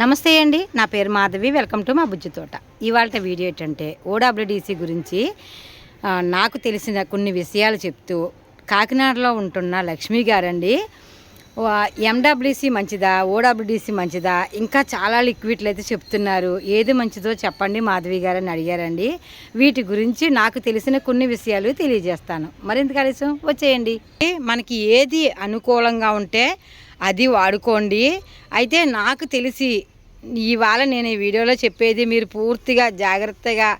నమస్తే అండి. నా పేరు మాధవి. వెల్కమ్ టు మా బుజ్జి తోట. ఇవాళ వీడియో ఏంటంటే ఓడబ్ల్యూడిసి గురించి నాకు తెలిసిన కొన్ని విషయాలు చెప్తూ కాకినాడలో ఉంటున్న లక్ష్మి గారండి. ఎండబ్ల్యూసి మంచిదా? ఓడబ్ల్యూడిసి మంచిదా? ఇంకా చాలా లిక్విడ్లు అయితే చెప్తున్నారు. ఏది మంచిదో చెప్పండి మాధవి గారని అడిగారండి. వీటి గురించి నాకు తెలిసిన కొన్ని విషయాలు తెలియజేస్తాను. మరింత కలిసి వచ్చేయండి. మనకి ఏది అనుకూలంగా ఉంటే అది వాడుకోండి. అయితే నాకు తెలిసి ఇవాళ నేను ఈ వీడియోలో చెప్పేది మీరు పూర్తిగా జాగ్రత్తగా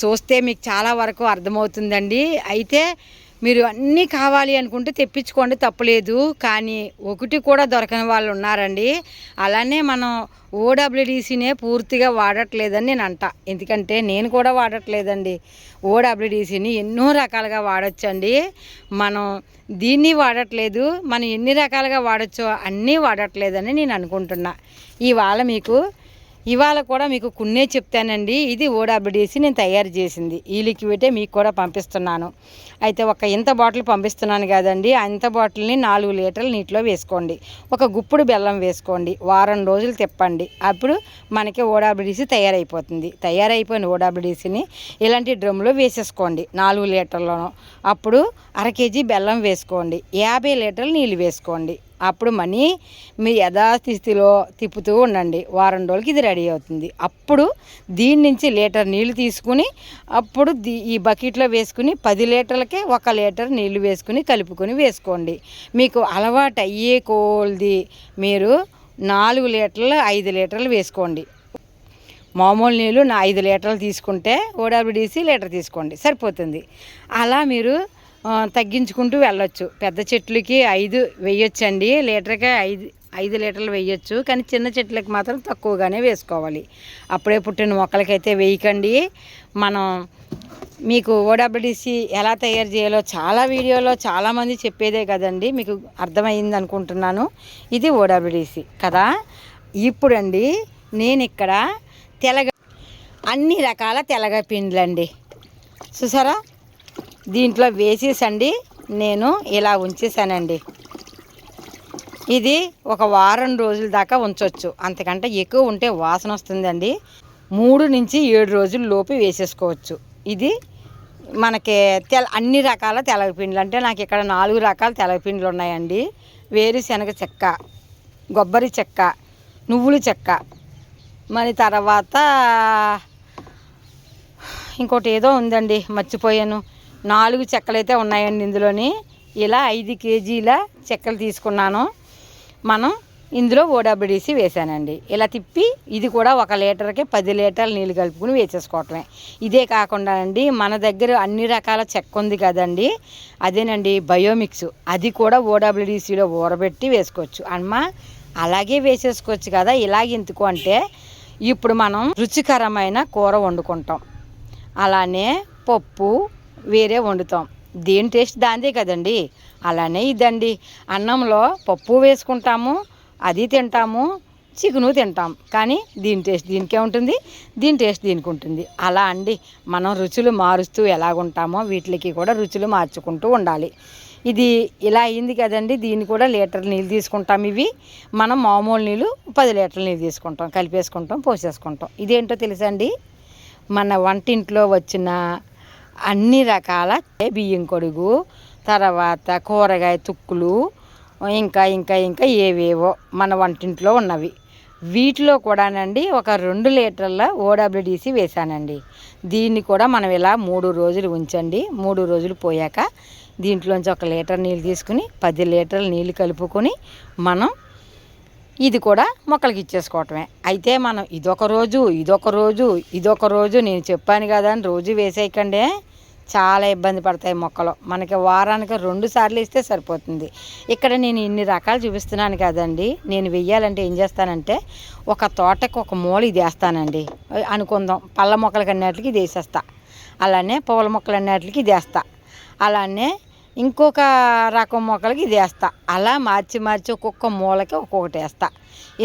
చూస్తే మీకు చాలా వరకు అర్థమవుతుందండి. అయితే మీరు అన్నీ కావాలి అనుకుంటే తెప్పించుకోండి తప్పలేదు. కానీ ఒకటి కూడా దొరకని వాళ్ళు ఉన్నారండి. అలానే మనం ఓడబ్ల్యూడిసినే పూర్తిగా వాడట్లేదని నేను అంట. ఎందుకంటే నేను కూడా వాడట్లేదండి. ఓడబ్ల్యూడిసిని ఎన్నో రకాలుగా వాడచ్చండి. మనం దీన్ని వాడట్లేదు మనం ఎన్ని రకాలుగా వాడచ్చో అన్నీ వాడట్లేదని నేను అనుకుంటున్నా. ఇవాళ మీకు ఇవాళ కూడా మీకు కొన్నే చెప్తానండి. ఇది ఓడబ్ల్యూడిసి నేను తయారు చేసింది. ఈ లిక్విడే మీకు కూడా పంపిస్తున్నాను. అయితే ఒక ఇంత బాటిల్ పంపిస్తున్నాను కదండి. అంత ఇంత బాటిల్ని నాలుగు లీటర్లు నీటిలో వేసుకోండి. ఒక గుప్పుడు బెల్లం వేసుకోండి. వారం రోజులు తిప్పండి. అప్పుడు మనకి ఓడబ్ల్యూడిసి తయారైపోతుంది. తయారైపోయిన ఓడబ్ల్యూడిసిని ఇలాంటి డ్రమ్లో వేసేసుకోండి. నాలుగు లీటర్లను అప్పుడు అర కేజీ బెల్లం వేసుకోండి. యాభై లీటర్లు నీళ్ళు వేసుకోండి. అప్పుడు మనీ మీ యథాస్థితిలో తిప్పుతూ ఉండండి. వారం రోజులకి ఇది రెడీ అవుతుంది. అప్పుడు దీని నుంచి లీటర్ నీళ్ళు తీసుకుని అప్పుడు దీ ఈ బకెట్లో వేసుకుని పది లీటర్లకే ఒక లీటర్ నీళ్ళు వేసుకుని కలుపుకొని వేసుకోండి. మీకు అలవాటు అయ్యే కోల్ది మీరు నాలుగు లీటర్లు ఐదు లీటర్లు వేసుకోండి. మామూలు నీళ్ళు నా ఐదు లీటర్లు తీసుకుంటే ఓడబ్ల్యూడిసి లీటర్ తీసుకోండి. సరిపోతుంది. అలా మీరు తగ్గించుకుంటూ వెళ్ళొచ్చు. పెద్ద చెట్లకి ఐదు వేయొచ్చండి. లీటర్కి ఐదు ఐదు లీటర్లు వేయొచ్చు. కానీ చిన్న చెట్లకి మాత్రం తక్కువగానే వేసుకోవాలి. అప్పుడే పుట్టిన మొక్కలకైతే వేయకండి. మనం మీకు ఓడబ్ల్యూడిసి ఎలా తయారు చేయాలో చాలా వీడియోలో చాలామంది చెప్పేదే కదండి. మీకు అర్థమైంది అనుకుంటున్నాను. ఇది ఓడబ్ల్యూడిసి కదా? ఇప్పుడండి నేను ఇక్కడ తెలగ అన్ని రకాల తెలగ పిండ్లండి చూసారా? దీంట్లో వేసేసండి. నేను ఇలా ఉంచేసానండి. ఇది ఒక వారం రోజుల దాకా ఉంచవచ్చు అంతకంటే ఎక్కువ ఉంటే వాసన వస్తుందండి. మూడు నుంచి ఏడు రోజుల లోపు వేసేసుకోవచ్చు. ఇది మనకి తెల అన్ని రకాల తెలగపిండిలు. అంటే నాకు ఇక్కడ నాలుగు రకాల తెలగపిండిలు ఉన్నాయండి. వేరుశనగ చెక్క కొబ్బరి చెక్క నువ్వుల చెక్క. మరి తర్వాత ఇంకోటి ఏదో ఉందండి మర్చిపోయాను. నాలుగు చెక్కలు అయితే ఉన్నాయండి ఇందులోని. ఇలా ఐదు కేజీల చెక్కలు తీసుకున్నాను. మనం ఇందులో ఓడబడేసి వేసానండి ఇలా తిప్పి ఇది కూడా ఒక లీటర్కి పది లీటర్ల నీళ్ళు కలుపుకుని వేసేసుకోవటమే. ఇదే కాకుండా అండి మన దగ్గర అన్ని రకాల చెక్క ఉంది కదండి అదేనండి బయోమిక్స్. అది కూడా ఓడబ్ల్యూడిసిలో ఊరబెట్టి వేసుకోవచ్చు. అమ్మ అలాగే వేసేసుకోవచ్చు కదా. ఇలాగ ఎందుకు అంటే ఇప్పుడు మనం రుచికరమైన కూర వండుకుంటాం. అలానే పప్పు వేరే వండుతాం. దేని టేస్ట్ దాందే కదండి. అలానే ఇదండి. అన్నంలో పప్పు వేసుకుంటాము అది తింటాము చికెను తింటాం. కానీ దీని టేస్ట్ దీనికే ఉంటుంది దీని టేస్ట్ దీనికి ఉంటుంది. అలా అండి. మనం రుచులు మారుస్తూ ఎలాగుంటామో వీటికి కూడా రుచులు మార్చుకుంటూ ఉండాలి. ఇది ఇలా అయింది కదండి. దీన్ని కూడా లీటర్ నీళ్ళు తీసుకుంటాం ఇవి. మనం మామూలు నీళ్ళు పది లీటర్ల నీళ్ళు తీసుకుంటాం కలిపేసుకుంటాం పోసేసుకుంటాం. ఇదేంటో తెలుసా అండి? మన వంటింట్లో వచ్చిన అన్ని రకాల బియ్యం కొడుగు తర్వాత కూరగాయ తుక్కులు ఇంకా ఇంకా ఇంకా ఏవేవో మన వంటింట్లో ఉన్నవి. వీటిలో కూడానండి ఒక రెండు లీటర్ల ఓడబ్ల్యూడిసి వేసానండి దీన్ని కూడా మనం ఇలా మూడు రోజులు ఉంచండి. మూడు రోజులు పోయాక దీంట్లోంచి ఒక లీటర్ నీళ్ళు తీసుకుని పది లీటర్ల నీళ్ళు కలుపుకొని మనం ఇది కూడా మొక్కలకి ఇచ్చేసుకోవటమే. అయితే మనం ఇదొక రోజు ఇదొక రోజు ఇదొక రోజు నేను చెప్పాను కదా అని రోజు వేసేయకండి. చాలా ఇబ్బంది పడతాయి మొక్కలు. మనకి వారానికి రెండు సార్లు ఇస్తే సరిపోతుంది. ఇక్కడ నేను ఇన్ని రకాలు చూపిస్తున్నాను కదండి. నేను వెయ్యాలంటే ఏం చేస్తానంటే ఒక తోటకు ఒక మూల ఇది వేస్తానండి. అనుకుందాం పళ్ళ మొక్కలకి అన్నిటికి ఇది వేసేస్తా. అలానే పూల మొక్కలు అన్నిటికి ఇది వేస్తా. అలానే ఇంకొక రకం మొక్కలకి ఇది వేస్తా. అలా మార్చి మార్చి ఒక్కొక్క మూలకి ఒక్కొక్కటి వేస్తా.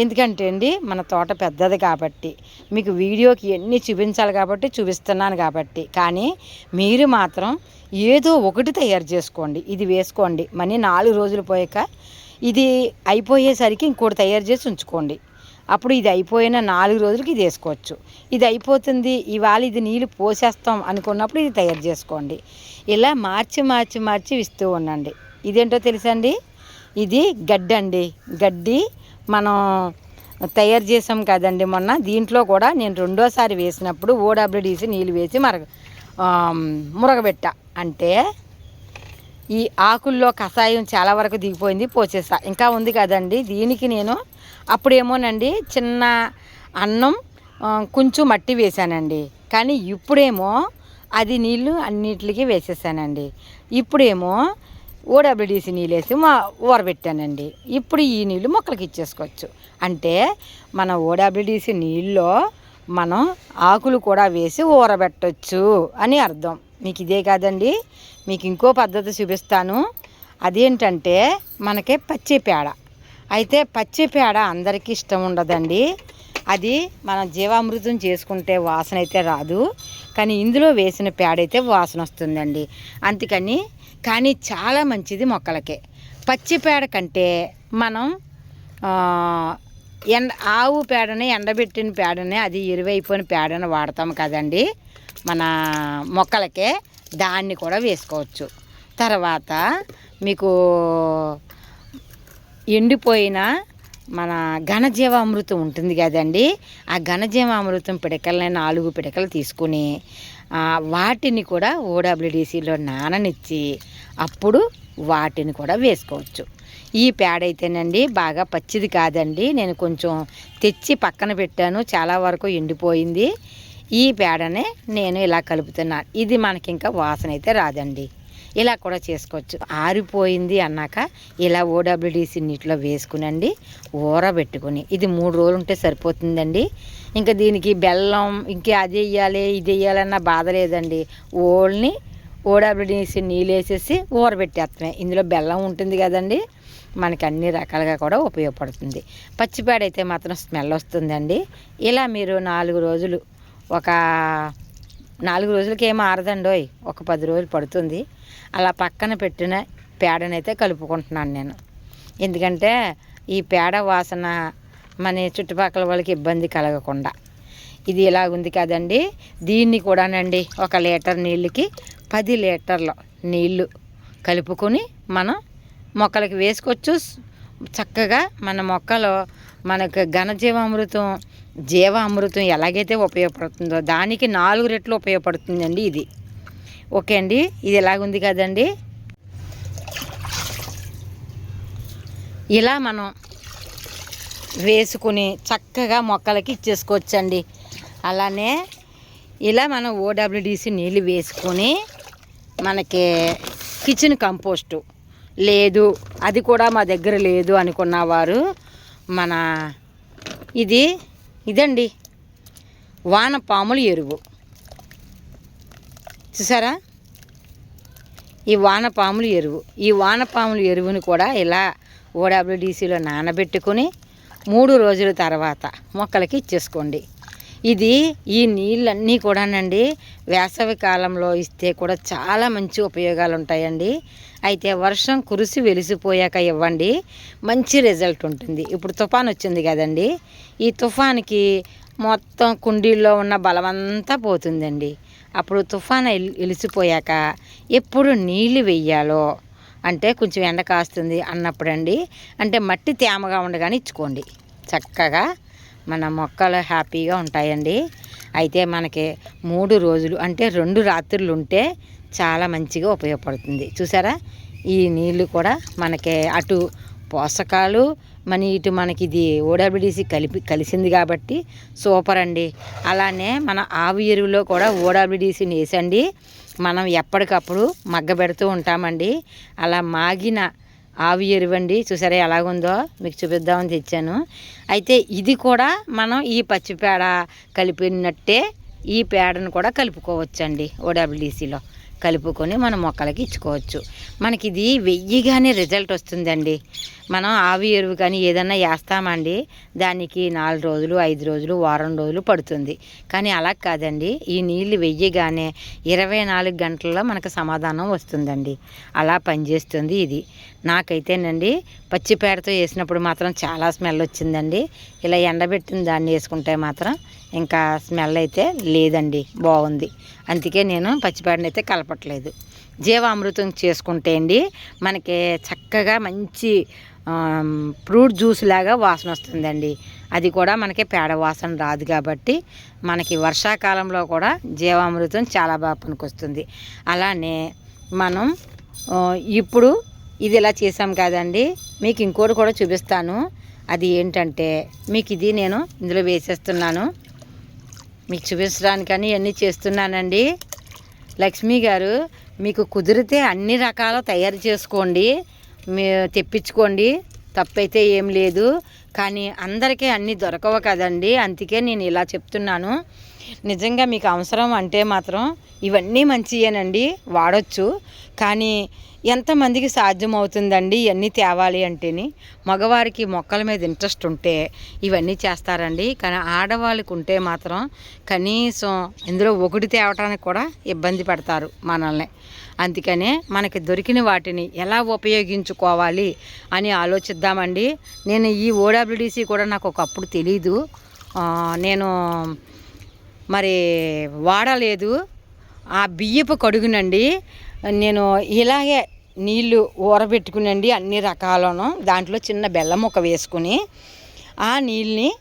ఎందుకంటే అండి మన తోట పెద్దది కాబట్టి మీకు వీడియోకి ఎన్ని చూపించాలి కాబట్టి చూపిస్తున్నాను కాబట్టి. కానీ మీరు మాత్రం ఏదో ఒకటి తయారు చేసుకోండి. ఇది వేసుకోండి. మనీ నాలుగు రోజులు పోయాక ఇది అయిపోయేసరికి ఇంకోటి తయారు చేసి ఉంచుకోండి. అప్పుడు ఇది అయిపోయిన నాలుగు రోజులకి ఇది వేసుకోవచ్చు. ఇది అయిపోతుంది ఇవాళ ఇది నీళ్ళు పోసేస్తాం అనుకున్నప్పుడు ఇది తయారు చేసుకోండి. ఇలా మార్చి మార్చి మార్చి ఇస్తూ ఉండండి. ఇదేంటో తెలుసండి ఇది గడ్డ అండి. గడ్డి మనం తయారు చేసాం కదండి మొన్న. దీంట్లో కూడా నేను రెండోసారి వేసినప్పుడు ఓడబ్ల్యూడిసి నీళ్ళు వేసి మరగ మురగబెట్ట. అంటే ఈ ఆకుల్లో కషాయం చాలా వరకు దిగిపోయింది పోసేసా ఇంకా ఉంది కదండి. దీనికి నేను అప్పుడేమోనండి చిన్న అన్నం కొంచెం మట్టి వేశానండి కానీ ఇప్పుడేమో అది నీళ్ళు అన్నిటికీ వేసేసానండి. ఇప్పుడేమో ఓడబ్ల్యూడిసి నీళ్ళు వేసి మా ఊరబెట్టానండి. ఇప్పుడు ఈ నీళ్ళు మొక్కలకి ఇచ్చేసుకోవచ్చు. అంటే మన ఓడబ్ల్యూడిసి నీళ్ళలో మనం ఆకులు కూడా వేసి ఊరబెట్టచ్చు అని అర్థం. మీకు ఇదే కాదండి మీకు ఇంకో పద్ధతి చూపిస్తాను. అదేంటంటే మనకి పచ్చి పేడ. అయితే పచ్చి పేడ అందరికీ ఇష్టం ఉండదండి. అది మనం జీవామృతం చేసుకుంటే వాసన అయితే రాదు. కానీ ఇందులో వేసిన పేడ అయితే వాసన వస్తుందండి. అందుకని కానీ చాలా మంచిది మొక్కలకే. పచ్చి పేడ కంటే మనం ఎండ ఆవు పేడని ఎండబెట్టిన పేడని అది ఎరువైపోయిన పేడని వాడతాం కదండి. మన మొక్కలకే దాన్ని కూడా వేసుకోవచ్చు. తర్వాత మీకు ఎండిపోయిన మన ఘనజీవామృతం ఉంటుంది కదండి. ఆ ఘనజీవామృతం పిడకలని నాలుగు పిడకలు తీసుకుని వాటిని కూడా ఓడబ్ల్యూడిసిలో నాననిచ్చి అప్పుడు వాటిని కూడా వేసుకోవచ్చు. ఈ పేడ అయితేనండి బాగా పచ్చిది కాదండి. నేను కొంచెం తెచ్చి పక్కన పెట్టాను చాలా వరకు ఎండిపోయింది. ఈ పేడనే నేను ఇలా కలుపుతున్నాను ఇది మనకి ఇంకా వాసన అయితే రాదండి. ఇలా కూడా చేసుకోవచ్చు. ఆరిపోయింది అన్నాక ఇలా ఓడబ్ల్యూడిసి నీటిలో వేసుకునండి ఊరబెట్టుకుని. ఇది మూడు రోజులు ఉంటే సరిపోతుందండి. ఇంకా దీనికి బెల్లం ఇంకా అది వేయాలి ఇది వేయాలన్న బాధ లేదండి. ఓల్ని ఓడబ్ల్యూడిసి నీళ్ళు వేసేసి ఊరబెట్టేస్తున్నాయి ఇందులో బెల్లం ఉంటుంది కదండి మనకి అన్ని రకాలుగా కూడా ఉపయోగపడుతుంది. పచ్చిపేడ అయితే మాత్రం స్మెల్ వస్తుందండి. ఇలా మీరు నాలుగు రోజులు ఒక నాలుగు రోజులకి ఏం ఆరదండోయ్ ఒక పది రోజులు పడుతుంది. అలా పక్కన పెట్టిన పేడనైతే కలుపుకుంటున్నాను నేను. ఎందుకంటే ఈ పేడ వాసన మన చుట్టుపక్కల వాళ్ళకి ఇబ్బంది కలగకుండా. ఇది ఇలా ఉంది కదండి. దీన్ని కూడానండి ఒక లీటర్ నీళ్ళకి పది లీటర్ల నీళ్ళు కలుపుకొని మనం మొక్కలకి వేసుకోవచ్చు. చక్కగా మన మొక్కలో మనకు ఘనజీవామృతం జీవామృతం ఎలాగైతే ఉపయోగపడుతుందో దానికి నాలుగు రెట్లు ఉపయోగపడుతుందండి ఇది. ఓకే అండి ఇది ఎలాగుంది కదండి? ఇలా మనం వేసుకుని చక్కగా మొక్కలకి ఇచ్చేసుకోవచ్చండి. అలానే ఇలా మనం ఓడబ్ల్యూడిసి నీళ్ళు వేసుకొని మనకి కిచెన్ కంపోస్టు లేదు అది కూడా మా దగ్గర లేదు అనుకున్నవారు మన ఇది ఇదండి. వానపాముల ఎరువు. చూసారా? ఈ వానపాముల ఎరువు. ఈ వానపాముల ఎరువుని కూడా ఇలా ఓడబ్ల్యూడిసిలో నానబెట్టుకొని మూడు రోజుల తర్వాత మొక్కలకి ఇచ్చేసుకోండి. ఇది ఈ నీళ్ళన్నీ కూడానండి వేసవి కాలంలో ఇస్తే కూడా చాలా మంచి ఉపయోగాలు ఉంటాయండి అయితే వర్షం కురిసి వెలిసిపోయాక ఇవ్వండి మంచి రిజల్ట్ ఉంటుంది. ఇప్పుడు తుఫాన్ వచ్చింది కదండి ఈ తుఫాన్కి మొత్తం కుండీల్లో ఉన్న బలమంతా పోతుందండి. అప్పుడు తుఫాన్ ఎలిసిపోయాక ఎప్పుడు నీళ్ళు వెయ్యాలో అంటే కొంచెం ఎండ కాస్తుంది అన్నప్పుడండి. అంటే మట్టి తేమగా ఉండగానే ఇచ్చుకోండి. చక్కగా మన మొక్కలు హ్యాపీగా ఉంటాయండి. అయితే మనకి మూడు రోజులు అంటే రెండు రాత్రులు ఉంటే చాలా మంచిగా ఉపయోగపడుతుంది. చూసారా? ఈ నీళ్ళు కూడా మనకి అటు పోషకాలు మన ఇటు మనకి ఇది ఓడబ్ల్యూడిసి కలిపి కలిసింది కాబట్టి సూపర్ అండి. అలానే మన ఆవు ఎరువులో కూడా ఓడబ్ల్యూడిసిని వేసండి. మనం ఎప్పటికప్పుడు మగ్గబెడుతూ ఉంటామండి. అలా మాగిన ఆవు ఎరువండి. చూసారా ఎలాగుందో? మీకు చూపిద్దామని తెచ్చాను. అయితే ఇది కూడా మనం ఈ పచ్చి పేడ కలిపినట్టే ఈ పేడను కూడా కలుపుకోవచ్చండి ఓడబ్ల్యూడిసిలో కలుపుకొని మన మొక్కలకి ఇచ్చుకోవచ్చు. మనకి ఇది వెయ్యిగానే రిజల్ట్ వస్తుందండి. మనం ఆవి ఎరువు కానీ ఏదన్నా వేస్తామండి దానికి నాలుగు రోజులు ఐదు రోజులు వారం రోజులు పడుతుంది. కానీ అలా కాదండి. ఈ నీళ్ళు వెయ్యగానే ఇరవై నాలుగు గంటల్లో మనకు సమాధానం వస్తుందండి. అలా పనిచేస్తుంది ఇది. నాకైతేనండి పచ్చి పేడతో వేసినప్పుడు మాత్రం చాలా స్మెల్ వచ్చిందండి. ఇలా ఎండబెట్టిన దాన్ని వేసుకుంటే మాత్రం ఇంకా స్మెల్ అయితే లేదండి బాగుంది. అందుకే నేను పచ్చిపాడిని అయితే కలపట్లేదు. జీవామృతం చేసుకుంటే అండి మనకి చక్కగా మంచి ఫ్రూట్ జ్యూస్ లాగా వాసన వస్తుందండి. అది కూడా మనకి పేడ వాసన రాదు కాబట్టి మనకి వర్షాకాలంలో కూడా జీవామృతం చాలా బాగా పనికొస్తుంది. అలానే మనం ఇప్పుడు ఇది ఇలా చేసాం కదండి మీకు ఇంకోటి కూడా చూపిస్తాను. అది ఏంటంటే మీకు ఇది నేను ఇందులో వేసేస్తున్నాను. మీకు చూపించడానికని ఇవన్నీ చేస్తున్నానండి. లక్ష్మి గారు మీకు కుదిరితే అన్ని రకాల తయారు చేసుకోండి. మీ తెప్పించుకోండి. తప్పైతే ఏం లేదు. కానీ అందరికీ అన్నీ దొరకవు కదండి. అందుకే నేను ఇలా చెప్తున్నాను. నిజంగా మీకు అవసరం అంటే మాత్రం ఇవన్నీ మంచియేనండి వాడచ్చు. కానీ ఎంతమందికి సాధ్యం అవుతుందండి ఇవన్నీ తేవాలి అంటేని? మగవారికి మొక్కల మీద ఇంట్రెస్ట్ ఉంటే ఇవన్నీ చేస్తారండి. కానీ ఆడవాళ్ళకి ఉంటే మాత్రం కనీసం ఇందులో ఒకటి తేవటానికి కూడా ఇబ్బంది పడతారు మనల్ని. అందుకనే మనకి దొరికిన వాటిని ఎలా ఉపయోగించుకోవాలి అని ఆలోచిద్దామండి. నేను ఈ ఓడబ్ల్యూడిసి కూడా నాకు ఒకప్పుడు తెలీదు. నేను మరి వాడలేదు. ఆ బియ్యపు కడుగునండి. నేను ఇలాగే నీళ్ళు ఊరబెట్టుకునండి అన్ని రకాలను. దాంట్లో చిన్న బెల్లం ముక్క వేసుకుని ఆ నీళ్ళని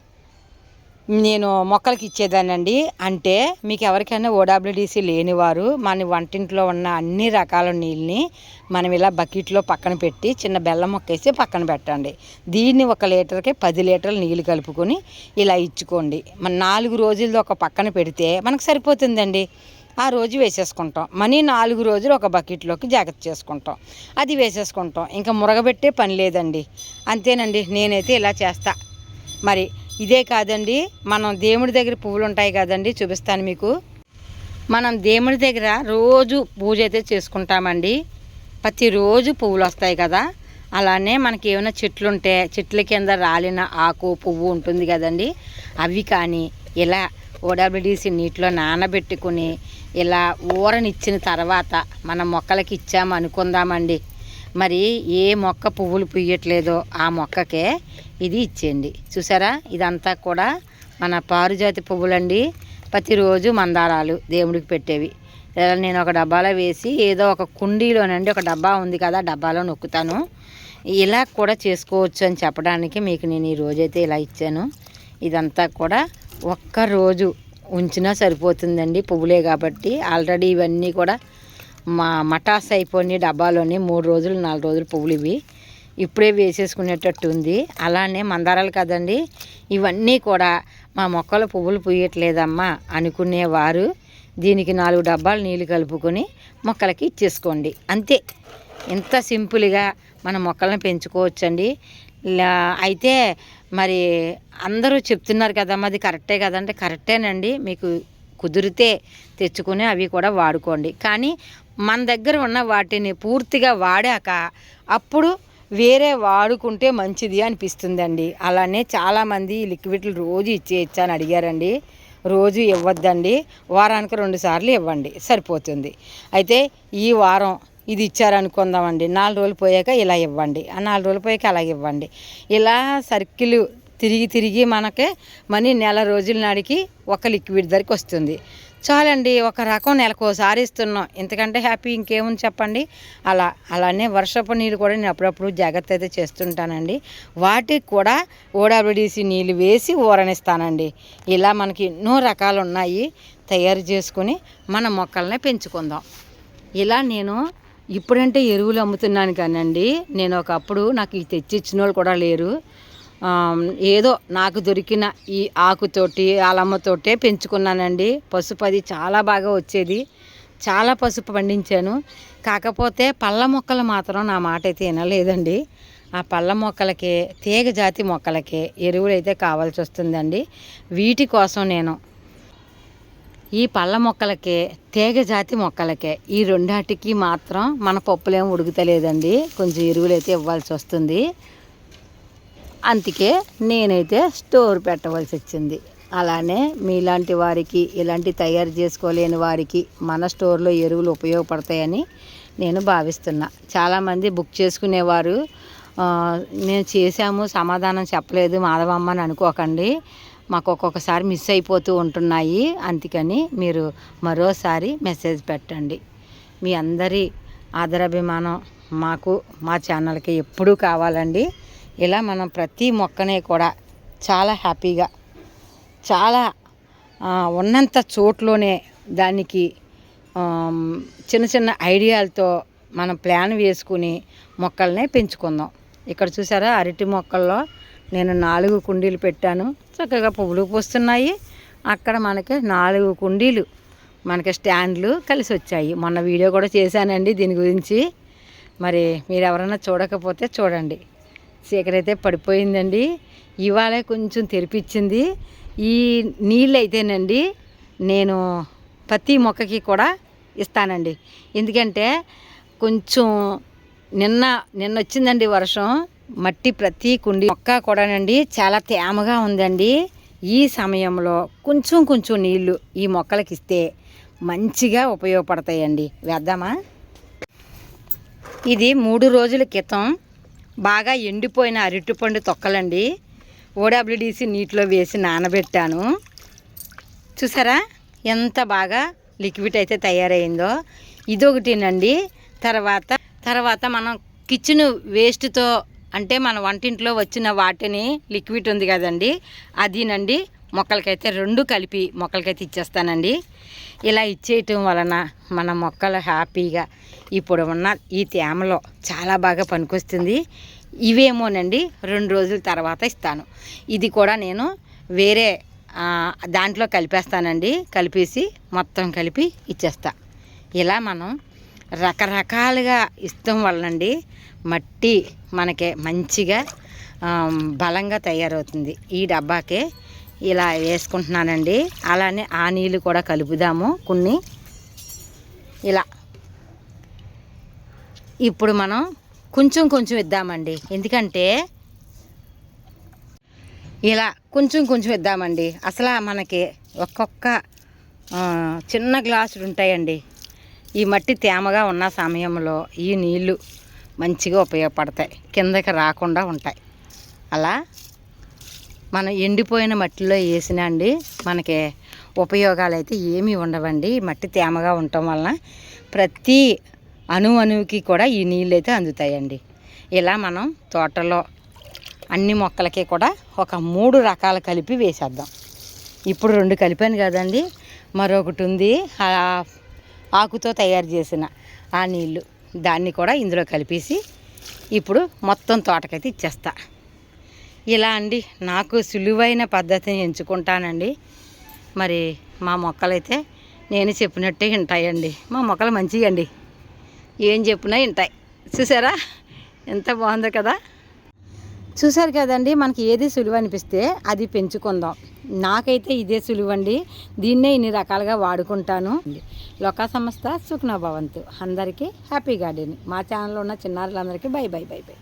నేను మొక్కలకి ఇచ్చేదానండి అంటే మీకు ఎవరికైనా ఓడబ్ల్యూడిసి లేనివారు మన వంటింట్లో ఉన్న అన్ని రకాల నీళ్ళని మనం ఇలా బకెట్లో పక్కన పెట్టి చిన్న బెల్లం మొక్క వేసి పక్కన పెట్టండి. దీన్ని ఒక లీటర్కి పది లీటర్లు నీళ్ళు కలుపుకొని ఇలా ఇచ్చుకోండి. మన నాలుగు రోజులది ఒక పక్కన పెడితే మనకు సరిపోతుందండి. ఆ రోజు వేసేసుకుంటాం. మనీ నాలుగు రోజులు ఒక బకెట్లోకి జాగ్రత్త చేసుకుంటాం. అది వేసేసుకుంటాం. ఇంకా మురగబెట్టే పని లేదండి. అంతేనండి. నేనైతే ఇలా చేస్తా. మరి ఇదే కాదండి మనం దేవుడి దగ్గర పువ్వులు ఉంటాయి కదండి చూపిస్తాను మీకు. మనం దేవుడి దగ్గర రోజు పూజ అయితే చేసుకుంటామండి. ప్రతిరోజు పువ్వులు వస్తాయి కదా. అలానే మనకి ఏమైనా చెట్లు ఉంటే చెట్ల కింద రాలిన ఆకు పువ్వు ఉంటుంది కదండి. అవి కానీ ఇలా ఓడబ్ల్యూడిసి నీటిలో నానబెట్టుకుని ఇలా ఊరనిచ్చిన తర్వాత మన మొక్కలకి ఇచ్చాము అనుకుందామండి మరి ఏ మొక్క పువ్వులు పుయ్యట్లేదో ఆ మొక్కకే ఇది ఇచ్చేయండి. చూసారా? ఇదంతా కూడా మన పారుజాతి పువ్వులండి. ప్రతిరోజు మందారాలు దేవుడికి పెట్టేవి. నేను ఒక డబ్బాలో వేసి ఏదో ఒక కుండీలోనండి ఒక డబ్బా ఉంది కదా డబ్బాలో నొక్కుతాను. ఇలా కూడా చేసుకోవచ్చు అని చెప్పడానికి మీకు నేను ఈ రోజైతే ఇలా ఇచ్చాను. ఇదంతా కూడా ఒక్క రోజు ఉంచినా సరిపోతుందండి పువ్వులే కాబట్టి. ఆల్రెడీ ఇవన్నీ కూడా మా మటాస్ అయిపోయి డబ్బాలోని మూడు రోజులు నాలుగు రోజులు పువ్వులు ఇవి. ఇప్పుడే వేసేసుకునేటట్టు ఉంది. అలానే మందారాలు కదండి ఇవన్నీ కూడా మా మొక్కలు పువ్వులు పూయట్లేదమ్మా అనుకునేవారు. దీనికి నాలుగు డబ్బాలు నీళ్ళు కలుపుకొని మొక్కలకి ఇచ్చేసుకోండి. అంతే. ఇంత సింపుల్గా మన మొక్కలను పెంచుకోవచ్చండి. అయితే మరి అందరూ చెప్తున్నారు కదమ్మా అది కరెక్టే కదంటే కరెక్టేనండి. మీకు కుదిరితే తెచ్చుకొని అవి కూడా వాడుకోండి. కానీ మన దగ్గర ఉన్న వాటిని పూర్తిగా వాడాక అప్పుడు వేరే వాడుకుంటే మంచిది అనిపిస్తుందండి. అలానే చాలామంది ఈ లిక్విడ్లు రోజు ఇచ్చేయచ్చా అని అడిగారండి. రోజు ఇవ్వద్దండి. వారానికి రెండు సార్లు ఇవ్వండి. సరిపోతుంది. అయితే ఈ వారం ఇది ఇచ్చారనుకుందామండి. నాలుగు రోజులు పోయాక ఇలా ఇవ్వండి. ఆ నాలుగు రోజులు పోయాక అలా ఇవ్వండి. ఇలా సర్కిల్ తిరిగి తిరిగి మనకి మనీ నెల రోజుల నాడికి ఒక లిక్విడ్ ధరకి వస్తుంది. చాలండి ఒక రకం నెలకు ఒకసారి ఇస్తున్నాం. ఎందుకంటే హ్యాపీ ఇంకేముంది చెప్పండి? అలా అలానే వర్షపు నీళ్ళు కూడా నేను అప్పుడప్పుడు జాగ్రత్త అయితే చేస్తుంటానండి. వాటికి కూడా ఓడబ్ల్యూడిసి నీళ్ళు వేసి ఊరనిస్తానండి. ఇలా మనకి ఎన్నో రకాలు ఉన్నాయి తయారు చేసుకుని మన మొక్కల్ని పెంచుకుందాం. ఇలా నేను ఇప్పుడంటే ఎరువులు అమ్ముతున్నాను కానండి. నేను ఒకప్పుడు నాకు ఈ తెచ్చిచ్చిన వాళ్ళు కూడా లేరు. ఏదో నాకు దొరికిన ఈ ఆకుతోటి అలమ్మతోటే పెంచుకున్నానండి. పసుపు అది చాలా బాగా వచ్చేది. చాలా పసుపు పండించాను. కాకపోతే పళ్ళ మొక్కలు మాత్రం నా మాట అయితే వినలేదండి. ఆ పళ్ళ మొక్కలకి తీగ జాతి మొక్కలకి ఎరువులు అయితే కావాల్సి వస్తుందండి. వీటి కోసం నేను ఈ పళ్ళ మొక్కలకే తీగ జాతి మొక్కలకే ఈ రెండాటికి మాత్రం మన పప్పులేం ఉడుకుతలేదండి. కొంచెం ఎరువులు అయితే ఇవ్వాల్సి వస్తుంది. అందుకే నేనైతే స్టోర్ పెట్టవలసి వచ్చింది. అలానే మీలాంటి వారికి ఇలాంటి తయారు చేసుకోలేని వారికి మన స్టోర్లో ఎరువులు ఉపయోగపడతాయని నేను భావిస్తున్నా. చాలామంది బుక్ చేసుకునేవారు నేను చేశాము సమాధానం చెప్పలేదు మాధవమ్మ అని అనుకోకండి. మాకు ఒక్కొక్కసారి మిస్ అయిపోతూ ఉంటున్నాయి. అందుకని మీరు మరోసారి మెసేజ్ పెట్టండి. మీ అందరి ఆదరాభిమానం మాకు మా ఛానల్కి ఎప్పుడూ కావాలండి. ఇలా మనం ప్రతి మొక్కనే కూడా చాలా హ్యాపీగా చాలా ఉన్నంత చోట్లోనే దానికి చిన్న చిన్న ఐడియాలతో మనం ప్లాన్ వేసుకుని మొక్కల్ని పెంచుకుందాం. ఇక్కడ చూసారా అరటి మొక్కల్లో నేను నాలుగు కుండీలు పెట్టాను. చక్కగా పువ్వులు పూస్తున్నాయి. అక్కడ మనకి నాలుగు కుండీలు మనకి స్టాండ్లు కలిసి వచ్చాయి. మొన్న వీడియో కూడా చేశానండి దీని గురించి. మరి మీరు ఎవరైనా చూడకపోతే చూడండి. చీకటైతే పడిపోయిందండి. ఇవాళ కొంచెం తెరిపించింది. ఈ నీళ్ళు అయితేనండి నేను ప్రతి మొక్కకి కూడా ఇస్తానండి. ఎందుకంటే కొంచెం నిన్న నిన్న వచ్చిందండి వర్షం. మట్టి ప్రతి కుండి మొక్క కూడానండి చాలా తేమగా ఉందండి. ఈ సమయంలో కొంచెం కొంచెం నీళ్ళు ఈ మొక్కలకి ఇస్తే మంచిగా ఉపయోగపడతాయండి. వేద్దామా? ఇది మూడు రోజుల క్రితం బాగా ఎండిపోయిన అరటిపండు తొక్కలండి. ఓడబ్ల్యూడిసి నీటిలో వేసి నానబెట్టాను. చూసారా? ఎంత బాగా లిక్విడ్ అయితే తయారైందో. ఇదొకటినండి. తర్వాత తర్వాత మనం కిచెన్ వేస్ట్తో అంటే మన వంటింట్లో వచ్చిన వాటిని లిక్విడ్ ఉంది కదండి. అదినండి. మొక్కలకైతే రెండు కలిపి మొక్కలకైతే ఇచ్చేస్తానండి. ఇలా ఇచ్చేయటం వలన మన మొక్కలు హ్యాపీగా ఇప్పుడు ఉన్న ఈ తేమలో చాలా బాగా పనికొస్తుంది. ఇవేమోనండి రెండు రోజుల తర్వాత ఇస్తాను. ఇది కూడా నేను వేరే దాంట్లో కలిపేస్తానండి. కలిపేసి మొత్తం కలిపి ఇచ్చేస్తా. ఇలా మనం రకరకాలుగా ఇష్టం వలనండి మట్టి మనకి మంచిగా బలంగా తయారవుతుంది. ఈ డబ్బాకే ఇలా వేసుకుంటున్నానండి. అలానే ఆ నీళ్ళు కూడా కలుపుదాము కొన్ని. ఇలా. ఇప్పుడు మనం కొంచెం కొంచెం ఇద్దామండి ఎందుకంటే ఇలా కొంచెం కొంచెం ఇద్దామండి అసలు మనకి ఒక్కొక్క చిన్న గ్లాసులు ఉంటాయండి. ఈ మట్టి తేమగా ఉన్న సమయంలో ఈ నీళ్ళు మంచిగా ఉపయోగపడతాయి. కిందకి రాకుండా ఉంటాయి. అలా మనం ఎండిపోయిన మట్టిలో వేసినా అండి మనకి ఉపయోగాలు అయితే ఏమీ ఉండవండి. మట్టి తేమగా ఉండటం వలన ప్రతి అణు అణువుకి కూడా ఈ నీళ్ళు అయితే అందుతాయండి. ఇలా మనం తోటలో అన్ని మొక్కలకి కూడా ఒక మూడు రకాలు కలిపి వేసేద్దాం. ఇప్పుడు రెండు కలిపాను కదండి. మరొకటి ఉంది ఆకుతో తయారు చేసిన ఆ నీళ్ళు. దాన్ని కూడా ఇందులో కలిపేసి ఇప్పుడు మొత్తం తోటకైతే ఇచ్చేస్తా. ఇలా అండి నాకు సులువైన పద్ధతిని ఎంచుకుంటానండి. మరి మా మొక్కలైతే నేను చెప్పినట్టే వింటాయండి. మా మొక్కలు మంచిగా ఏం చెప్పినా వింటాయి. చూసారా? ఎంత బాగుందో కదా? చూసారు కదండి మనకి ఏది సులువు అనిపిస్తే అది పెంచుకుందాం. నాకైతే ఇదే సులువు అండి దీన్నే ఇన్ని రకాలుగా వాడుకుంటాను. లోకా సంస్థ సుఖ్నా భవంతు. అందరికీ హ్యాపీ గార్డెన్ మా ఛానల్లో ఉన్న చిన్నారులందరికీ బై బై బై బై.